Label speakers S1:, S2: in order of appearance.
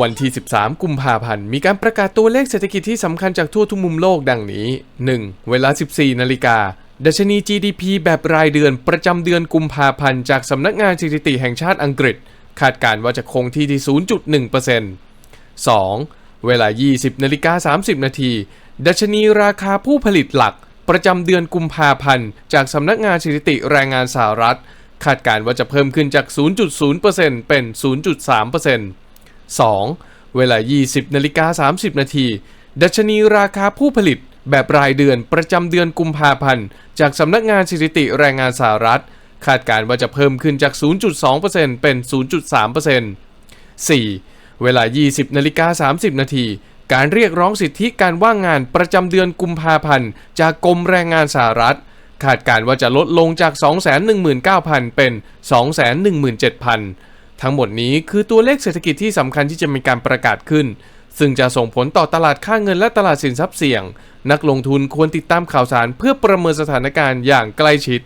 S1: วันที่ 13 กุมภาพันธ์ มีการประกาศตัวเลขเศรษฐกิจที่สำคัญจากทั่วทุกมุมโลกดังนี้ 1. เวลา 14 นาฬิกา ดัชนี GDP แบบรายเดือนประจำเดือนกุมภาพันธ์จากสำนักงานสถิติแห่งชาติอังกฤษ คาดการณ์ว่าจะคงที่ที่ 0.1% 2. เวลา 20 นาฬิกา 30 นาที ดัชนีราคาผู้ผลิตหลัก ประจำเดือนกุมภาพันธ์ จากสำนักงานสถิติแรงงานสหรัฐ คาดการณ์ว่าจะเพิ่มขึ้นจาก 0.0%เป็น 0.3% 2. เวลา 20 นาฬิกา 30 นาที ดัชนีราคาผู้ผลิตแบบรายเดือนประจำเดือนกุมภาพันธ์ จากสำนักงานสถิติแรงงานสหรัฐ คาดการณ์ว่าจะเพิ่มขึ้นจาก 0.2%เป็น 0.3% 4. เวลา 20 นาฬิกา 30 นาที การเรียกร้องสิทธิการว่างงานประจำเดือนกุมภาพันธ์ จากกรมแรงงานสหรัฐ คาดการณ์ว่าจะลดลงจาก 219,000 เป็น 217,000 ทั้งหมดนี้คือตัวเลขเศรษฐกิจที่สำคัญที่จะมีการประกาศขึ้น ซึ่งจะส่งผลต่อตลาดค่าเงินและตลาดสินทรัพย์เสี่ยง นักลงทุนควรติดตามข่าวสารเพื่อประเมินสถานการณ์อย่างใกล้ชิด